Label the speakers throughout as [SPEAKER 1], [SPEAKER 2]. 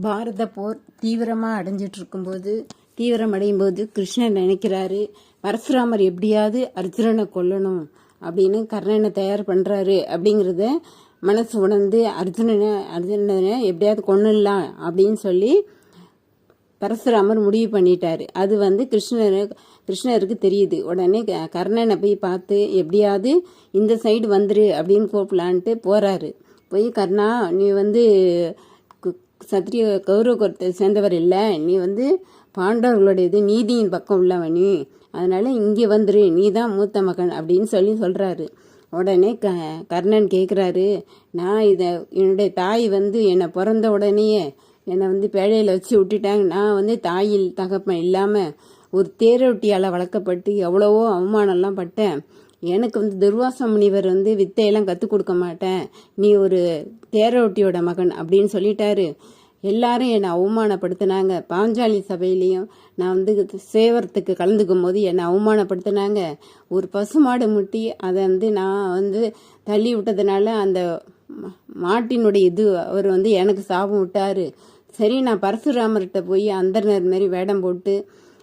[SPEAKER 1] பாரத போர் தீவிரமாக அடைஞ்சிட்டு இருக்கும்போது தீவிரம் அடையும் போது கிருஷ்ணன் நினைக்கிறாரு பரசுராமர் எப்படியாவது அர்ஜுனனை கொல்லணும் அப்படின்னு கர்ணனை தயார் பண்ணுறாரு அப்படிங்கிறத மனசு உணர்ந்து அர்ஜுனனை அர்ஜுனனை எப்படியாவது கொன்னுடலாம் அப்படின்னு சொல்லி பரசுராமர் முடிவு பண்ணிட்டாரு. அது வந்து கிருஷ்ணர் கிருஷ்ணருக்கு தெரியுது. உடனே க- கர்ணனை போய் பார்த்து எப்படியாவது இந்த சைடு வந்துரு அப்படின்னு கூப்பிடலான்ட்டு போகிறாரு போய் கர்ணா நீ வந்து சத்திரிய கௌரவ குலத்தை சேர்ந்தவர் இல்லை. நீ வந்து பாண்டவர்களுடையது நீதியின் பக்கம் உள்ளவன் நீ. அதனால் இங்கே வந்துரு. நீ தான் மூத்த மகன் அப்படின்னு சொல்லி சொல்கிறாரு உடனே க கர்ணன் கேட்குறாரு நான் இதை என்னுடைய தாய் வந்து என்னை பிறந்த உடனேயே என்னை வந்து பேழையில் வச்சு விட்டுட்டாங்க. நான் வந்து தாயில் தகப்பன் இல்லாமல் ஒரு தேரொட்டியால் வளர்க்கப்பட்டு எவ்வளவோ அவமானம்லாம் பட்டேன். எனக்கு வந்து துர்வாச முனிவர் வந்து வித்தையெல்லாம் கற்றுக் கொடுக்க மாட்டேன். நீ ஒரு தேரோட்டியோட மகன் அப்படின்னு சொல்லிட்டாரு. எல்லாரும் என்னை அவமானப்படுத்தினாங்க. பாஞ்சாலி சபையிலையும் நான் வந்து சேவரத்துக்கு கலந்துக்கும் போது என்னை அவமானப்படுத்தினாங்க. ஒரு பசுமாடு முட்டி அதை வந்து நான் வந்து தள்ளி விட்டதுனால அந்த மாட்டினுடைய இது அவர் வந்து எனக்கு சாபம் விட்டார். சரி நான் பரசுராமர்கிட்ட போய் அந்தனர் மாதிரி வேடம் போட்டு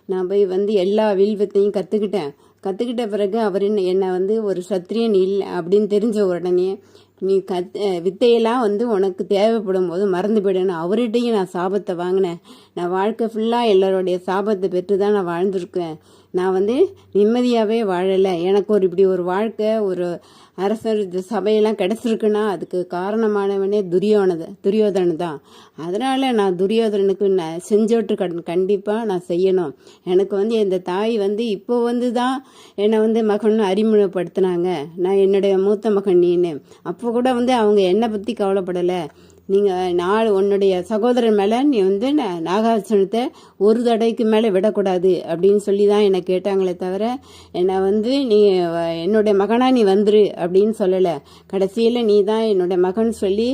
[SPEAKER 1] நான் போய் வந்து எல்லா வில்வத்தையும் கற்றுக்கிட்டேன் கற்றுக்கிட்ட பிறகு அவர் என்ன என்னை வந்து ஒரு சத்திரியன் இல்லை அப்படின்னு தெரிஞ்ச உடனே நீ கத் வித்தையெல்லாம் வந்து உனக்கு தேவைப்படும் போது மறந்து போயிடணும் அவர்கிட்டையும் நான் சாபத்தை வாங்கினேன். நான் வாழ்க்கை ஃபுல்லாக எல்லாருடைய சாபத்தை பெற்று தான் நான் வாழ்ந்திருக்கேன். நான் வந்து நிம்மதியாகவே வாழலை. எனக்கு ஒரு இப்படி ஒரு வாழ்க்கை ஒரு அரசர் சபையெல்லாம் கிடைச்சிருக்குன்னா அதுக்கு காரணமானவனே துரியோனது துரியோதனன் தான் அதனால் நான் துரியோதனனுக்கு நான் செஞ்சோட்டு கண் கண்டிப்பாக நான் செய்யணும். எனக்கு வந்து இந்த தாய் வந்து இப்போ வந்து தான் என்னை வந்து மகன் அறிமுகப்படுத்தினாங்க. நான் என்னுடைய மூத்த மகன் நீன்னு அப்போ கூட வந்து அவங்க என்னை பற்றி கவலைப்படலை. நீங்கள் நாலு உன்னுடைய சகோதரன் மேலே நீ வந்து ந- நாகார்ஜுனத்தை ஒரு தடைக்கு மேலே விடக்கூடாது அப்படின்னு சொல்லி தான் என்னை கேட்டாங்களே தவிர என்னை வந்து நீ என்னுடைய மகனாக நீ வந்துரு அப்படின்னு சொல்லலை. கடைசியில் நீ தான் என்னுடைய மகன் சொல்லி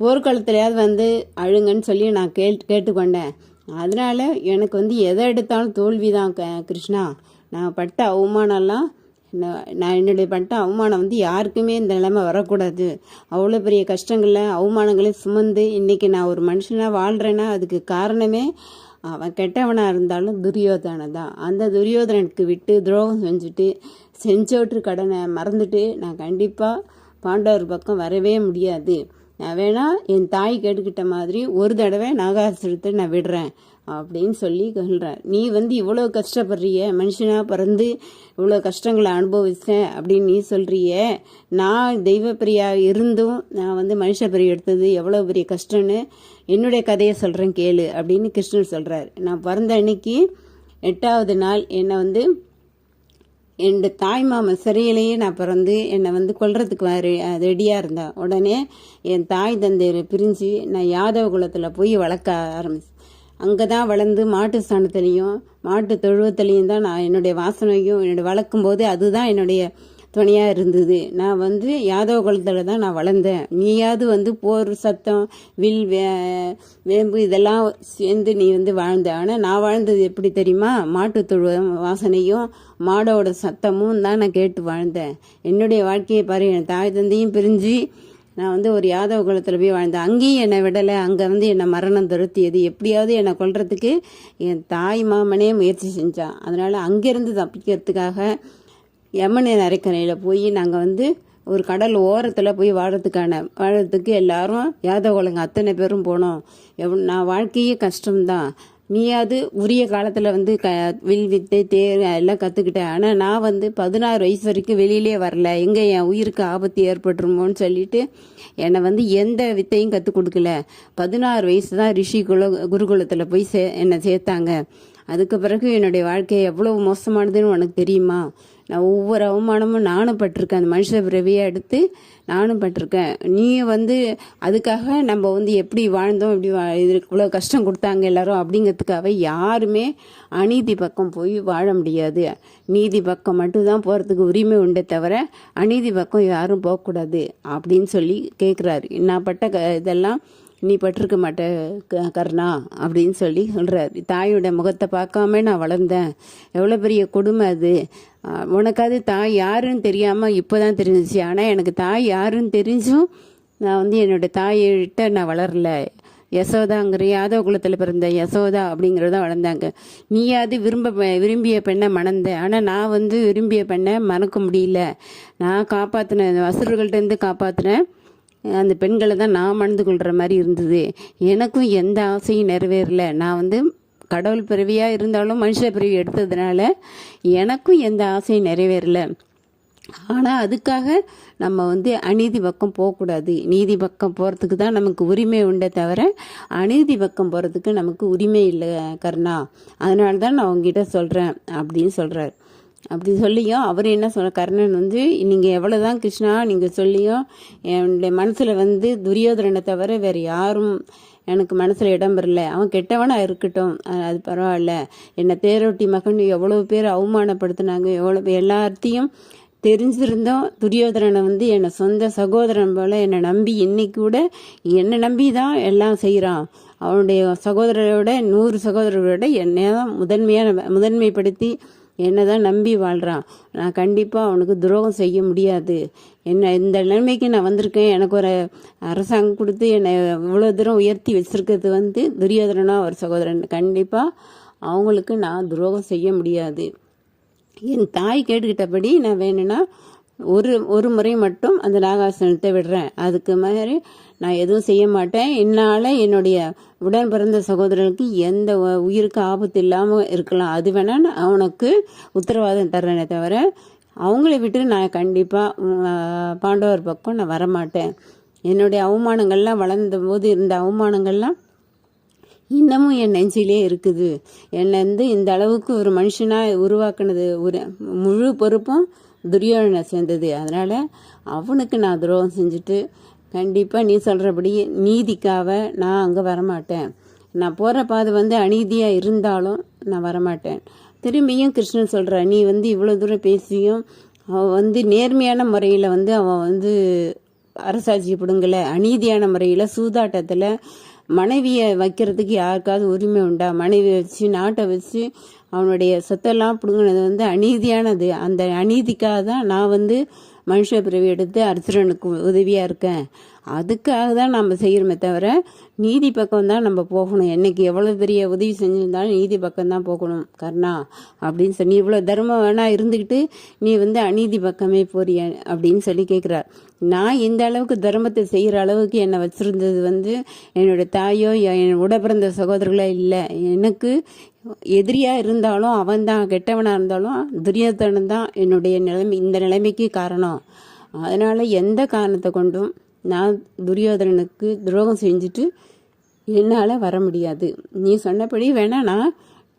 [SPEAKER 1] போர்க்களத்துலையாவது வந்து அழுங்கன்னு சொல்லி நான் கேட் கேட்டுக்கொண்டேன். அதனால் எனக்கு வந்து எதை எடுத்தாலும் தோல்வி தான் கிருஷ்ணா. நான் பட்ட அவமானம்லாம் நான் நான் என்னுடைய பட்ட அவமானம் வந்து யாருக்குமே இந்த நிலைமை வரக்கூடாது. அவ்வளோ பெரிய கஷ்டங்களை அவமானங்களையும் சுமந்து இன்னைக்கு நான் ஒரு மனுஷனாக வாழ்கிறேன்னா அதுக்கு காரணமே அவன் கெட்டவனாக இருந்தாலும் துரியோதனை தான். அந்த துரியோதனனுக்கு விட்டு துரோகம் செஞ்சுட்டு செஞ்சோற்று கடனை மறந்துட்டு நான் கண்டிப்பாக பாண்டவர் பக்கம் வரவே முடியாது. நான் வேணா என் தாய் கேட்டுக்கிட்ட மாதிரி ஒரு தடவை நாகாசுரத்தை நான் விடுறேன். அப்படின்னு சொல்லி சொல்கிறார் நீ வந்து இவ்வளோ கஷ்டப்படுறிய? மனுஷனாக பிறந்து இவ்வளோ கஷ்டங்களை அனுபவிச்சேன் அப்படின்னு நீ சொல்கிறிய நான் தெய்வப்பிரியா இருந்தும் நான் வந்து மனுஷ பிரிவு எடுத்தது எவ்வளோ பெரிய கஷ்டம்னு என்னுடைய கதையை சொல்கிறேன் கேளு அப்படின்னு கிருஷ்ணர் சொல்கிறார் நான் பிறந்த அன்னைக்கு எட்டாவது நாள் என்னை வந்து என் தாய் மாமன் சிறையிலேயே நான் பிறந்து என்னை வந்து கொல்றதுக்கு ரெடியாக இருந்தேன் உடனே என் தாய் தந்தையரை பிரிஞ்சு நான் யாதவ குலத்தில் போய் வளர்க்க ஆரம்பிச்சேன் அங்கே தான் வளர்ந்து மாட்டு சாணத்துலேயும் மாட்டு தொழுவத்துலேயும் தான் நான் என்னுடைய வாசனையும் என்னுடைய வளர்க்கும் போது அதுதான் என்னுடைய துணையாக இருந்தது. நான் வந்து யாதவ குலத்தில் தான் நான் வளர்ந்தேன். நீயாவது வந்து போர் சத்தம் வில் வே வேம்பு இதெல்லாம் சேர்ந்து நீ வந்து வாழ்ந்த. ஆனால் நான் வாழ்ந்தது எப்படி தெரியுமா? மாட்டு தொழு வாசனையும் மாடோட சத்தமும் தான் நான் கேட்டு வாழ்ந்தேன். என்னுடைய வாழ்க்கையை பாரு என் தாய் தந்தையும் பிரிஞ்சு நான் வந்து ஒரு யாதவ குலத்தில் போய் வாழ்ந்தேன். அங்கேயும் என்னை விடலை. அங்கே வந்து என்னை மரணம் துரத்தியது. எப்படியாவது என்னை கொல்றதுக்கு என் தாய் மாமனே முயற்சி செஞ்சான் அதனால் அங்கேருந்து தப்பிக்கிறதுக்காக யமனை நரைக்கரையில் போய் நாங்கள் வந்து ஒரு கடல் ஓரத்தில் போய் வாழறதுக்கான வாழறதுக்கு எல்லாரும் யாதவ குலங்க அத்தனை பேரும் போனோம். எவ் நான் வாழ்க்கையே கஷ்டம்தான். நீயாவது உரிய காலத்தில் வந்து க வில் வித்தை தேர் எல்லாம் கற்றுக்கிட்டேன் ஆனால் நான் வந்து பதினாறு வயசு வரைக்கும் வெளியிலே வரல. எங்கே என் உயிருக்கு ஆபத்து ஏற்பட்டுருமோன்னு சொல்லிட்டு என்னை வந்து எந்த வித்தையும் கற்றுக் கொடுக்கல. பதினாறு வயசு தான் ரிஷி குல குருகுலத்தில் போய் சே என்னை சேர்த்தாங்க. அதுக்கு பிறகு என்னுடைய வாழ்க்கை எவ்வளவு மோசமானதுன்னு உனக்கு தெரியுமா? நான் ஒவ்வொரு அவமானமும் நானும் பட்டிருக்கேன். அந்த மனுஷ பிறவியை எடுத்து நானும் பட்டிருக்கேன். நீ வந்து அதுக்காக நம்ம வந்து எப்படி வாழ்ந்தோம் இப்படி வா இவ்வளோ கஷ்டம் கொடுத்தாங்க எல்லாரும் அப்படிங்கிறதுக்காக யாருமே அநீதி பக்கம் போய் வாழ முடியாது. நீதி பக்கம் மட்டும்தான் போகிறதுக்கு உரிமை உண்டே தவிர அநீதி பக்கம் யாரும் போகக்கூடாது அப்படின்னு சொல்லி கேட்குறாரு நான் பட்ட க இதெல்லாம் நீ பட்டிருக்க மாட்ட க- கர்ணா அப்படின்னு சொல்லி சொல்கிறார் தாயோட முகத்தை பார்க்காம நான் வளர்ந்தேன். எவ்வளோ பெரிய கொடுமை அது. உனக்காவது தாய் யாருன்னு தெரியாமல் இப்போ தான் தெரிஞ்சிச்சு. ஆனால் எனக்கு தாய் யாருன்னு தெரிஞ்சும் நான் வந்து என்னோட தாயிட்ட நான் வளரல. யசோதாங்கிற யாதவ குலத்தில் பிறந்த யசோதா அப்படிங்கிறத வளர்ந்தாங்க. நீயாவது விரும்ப விரும்பிய பெண்ணை மணந்த. ஆனால் நான் வந்து விரும்பிய பெண்ணை மறக்க முடியல. நான் காப்பாற்றுனேன் அசுரர்கள்ட்டேருந்து காப்பாற்றினேன் அந்த பெண்களை தான் நான் மணந்து கொள்கிற மாதிரி இருந்தது. எனக்கும் எந்த ஆசையும் நிறைவேறல. நான் வந்து கடவுள் பிறவியாக இருந்தாலும் மனுஷ பிறவி எடுத்ததுனால எனக்கும் எந்த ஆசையும் நிறைவேறல. ஆனால் அதுக்காக நம்ம வந்து அநீதி பக்கம் போகக்கூடாது. நீதி பக்கம் போகிறதுக்கு தான் நமக்கு உரிமை உண்டே தவிர அநீதி பக்கம் போகிறதுக்கு நமக்கு உரிமை இல்லை கருணா. அதனால தான் நான் உங்ககிட்ட சொல்கிறேன் அப்படின்னு சொல்கிறார் அப்படி சொல்லியும் அவர் என்ன சொன்னார் கர்ணன் வந்து நீங்கள் எவ்வளோ தான் கிருஷ்ணா நீங்கள் சொல்லியும் என்னுடைய மனசில் வந்து துரியோதரனை தவிர வேறு யாரும் எனக்கு மனசில் இடம் பெறல. அவன் கெட்டவனாக இருக்கட்டும். அது பரவாயில்ல. என்னை தேரோட்டி மகன் எவ்வளோ பேர் அவமானப்படுத்தினாங்க. எவ்வளோ எல்லாத்தையும் தெரிஞ்சிருந்தோம் துரியோதரனை வந்து என்னை சொந்த சகோதரன் போல் என்னை நம்பி இன்னைக்கு கூட என்னை நம்பி தான் எல்லாம் செய்கிறான் அவனுடைய சகோதரரோட நூறு சகோதரரோட என்னை தான் முதன்மையாக முதன்மைப்படுத்தி என்னை தான் நம்பி வாழ்கிறான் நான் கண்டிப்பாக அவனுக்கு துரோகம் செய்ய முடியாது. என்ன இந்த நிலைமைக்கு நான் வந்திருக்கேன். எனக்கு ஒரு அரசாங்கம் கொடுத்து என்னை இவ்வளோ தூரம் உயர்த்தி வச்சுருக்கிறது வந்து துரியோதரனா ஒரு சகோதரன். கண்டிப்பாக அவங்களுக்கு நான் துரோகம் செய்ய முடியாது. என் தாய் கேட்டுக்கிட்டபடி நான் வேணும்னா ஒரு ஒரு முறை மட்டும் அந்த நாகாசனத்தை விடுறேன். அதுக்கு மாதிரி நான் எதுவும் செய்ய மாட்டேன். என்னால் என்னுடைய உடன் பிறந்த சகோதரனுக்கு எந்த உயிருக்கு ஆபத்து இல்லாமல் இருக்கலாம். அது வேணால் நான் அவனுக்கு உத்தரவாதம் தர்றேனே தவிர அவங்கள விட்டு நான் கண்டிப்பாக பாண்டவர் பக்கம் நான் வரமாட்டேன். என்னுடைய அவமானங்கள்லாம் வளர்ந்த போது இருந்த அவமானங்கள்லாம் இன்னமும் என் நெஞ்சிலே இருக்குது. என்னை வந்து இந்த அளவுக்கு ஒரு மனுஷனாக உருவாக்குனது ஒரு முழு பொறுப்பும் துரியோதனை சேர்ந்தது. அதனால் அவனுக்கு நான் துரோகம் செஞ்சுட்டு கண்டிப்பாக நீ சொல்கிறபடி நீதிக்காக நான் அங்கே வரமாட்டேன். நான் போகிற பாதை வந்து அநீதியாக இருந்தாலும் நான் வரமாட்டேன். திரும்பியும் கிருஷ்ணன் சொல்கிற நீ வந்து இவ்வளோ தூரம் பேசியும் அவன் வந்து நேர்மையான முறையில் வந்து அவன் வந்து அரசாட்சி பிடுங்கலை. அநீதியான முறையில் சூதாட்டத்தில் மனைவியை வைக்கிறதுக்கு யாருக்காவது உரிமை உண்டா? மனைவியை வச்சு நாட்டை வச்சு அவனுடைய சொத்தெல்லாம் பிடுங்கினது வந்து அநீதியானது. அந்த அநீதிக்காக தான் நான் வந்து மனுஷ பிறவி எடுத்து அர்ஜுனனுக்கு உதவியாக இருக்கேன். அதுக்காக தான் நம்ம செய்கிறோமே தவிர நீதி பக்கம் தான் நம்ம போகணும். என்னைக்கு எவ்வளோ பெரிய உதவி செஞ்சிருந்தாலும் நீதி பக்கம் தான் போகணும். கர்ணா அப்படின்னு சொல்லி இவ்வளோ தர்மம் வேணா இருந்துக்கிட்டு நீ வந்து அநீதி பக்கமே போறிய? அப்படின்னு சொல்லி கேட்குறார் நான் இந்த அளவுக்கு தர்மத்தை செய்கிற அளவுக்கு என்னை வச்சுருந்தது வந்து என்னோட தாயோ என் உட பிறந்த சகோதரர்களோ இல்லை. எனக்கு எதிரியாக இருந்தாலும் அவன் தான் கெட்டவனாக இருந்தாலும் துரியோதனன் தான் என்னுடைய நிலைமை இந்த நிலைமைக்கு காரணம். அதனால் எந்த காரணத்தை கொண்டும் நான் துரியோதனனுக்கு துரோகம் செஞ்சுட்டு என்னால் வர முடியாது. நீ சொன்னபடி வேணா நான்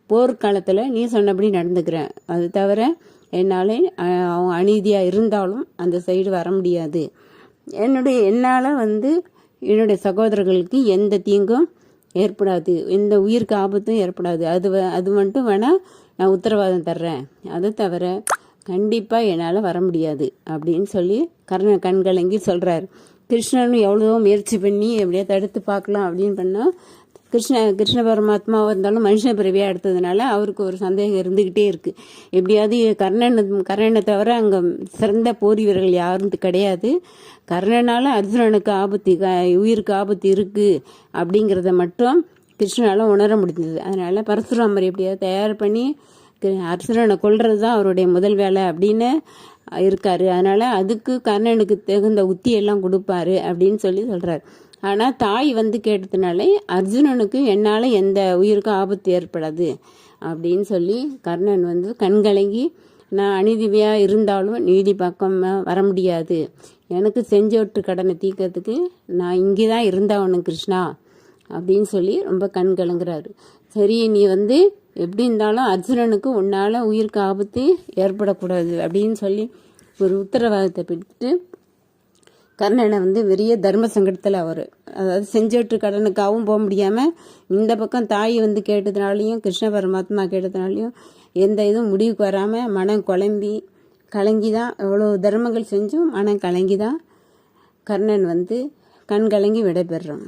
[SPEAKER 1] போர்க்காலத்தில் நீ சொன்னபடி நடந்துக்கிறேன். அது தவிர என்னால் அவன் அநீதியாக இருந்தாலும் அந்த சைடு வர முடியாது. என்னுடைய என்னால் வந்து என்னுடைய சகோதரர்களுக்கு எந்த தீங்கும் ஏற்படாது. இந்த உயிருக்கு ஆபத்தும் ஏற்படாது. அது அது மட்டும் வேணால் நான் உத்தரவாதம் தர்றேன். அதை தவிர கண்டிப்பாக என்னால் வர முடியாது அப்படின்னு சொல்லி கர்ண கண்கலங்கி சொல்கிறார் கிருஷ்ணனும் எவ்வளோ முயற்சி பண்ணி எப்படியா தடுத்து பார்க்கலாம் அப்படின்னு பண்ணால் கிருஷ்ண கிருஷ்ண பரமாத்மாவாக இருந்தாலும் மனுஷ பிறவியாக எடுத்ததுனால அவருக்கு ஒரு சந்தேகம் இருந்துக்கிட்டே இருக்குது எப்படியாவது கர்ணன் கர்ணனை தவிர அங்கே சிறந்த போர் வீரர்கள் யாரும் கிடையாது. கர்ணனால் அர்ஜுனனுக்கு ஆபத்து க- உயிருக்கு ஆபத்து இருக்குது அப்படிங்கிறத மட்டும் கிருஷ்ணனால் உணர முடிஞ்சது. அதனால் பரசுராமர் எப்படியாவது தயார் பண்ணி அர்ஜுனனை கொள்வது தான் அவருடைய முதல் வேலை அப்படின்னு இருக்காரு. அதனால் அதுக்கு கர்ணனுக்கு தகுந்த உத்தியெல்லாம் கொடுப்பாரு அப்படின்னு சொல்லி சொல்கிறார் ஆனால் தாய் வந்து கேட்டதுனாலே அர்ஜுனனுக்கு என்னால் எந்த உயிருக்கும் ஆபத்து ஏற்படாது அப்படின்னு சொல்லி கர்ணன் வந்து கண்கலங்கி நான் அநீதியாக இருந்தாலும் நீதி பக்கம் வர முடியாது. எனக்கு செஞ்சோட்டு கடனை தீர்க்கறதுக்கு நான் இங்கே தான் இருந்தவனு கிருஷ்ணா அப்படின்னு சொல்லி ரொம்ப கண் கலங்குறாரு. சரி நீ வந்து எப்படி இருந்தாலும் அர்ஜுனனுக்கு உன்னால் உயிருக்கு ஆபத்து ஏற்படக்கூடாது அப்படின்னு சொல்லி ஒரு உத்தரவாதத்தை பெற்று கர்ணனை வந்து பெரிய தர்ம சங்கடத்தில் அவர். அதாவது செஞ்சோட்டு கடனுக்காகவும் போக முடியாமல் இந்த பக்கம் தாய் வந்து கேட்டதுனாலையும் கிருஷ்ண பரமாத்மா கேட்டதுனாலையும் எந்த இதுவும் முடிவுக்கு வராமல் மனம் குழம்பி கலங்கி தான் எவ்வளோ தர்மங்கள் செஞ்சும் மனம் கலங்கி தான் கர்ணன் வந்து கண் கலங்கி விடைபெறான்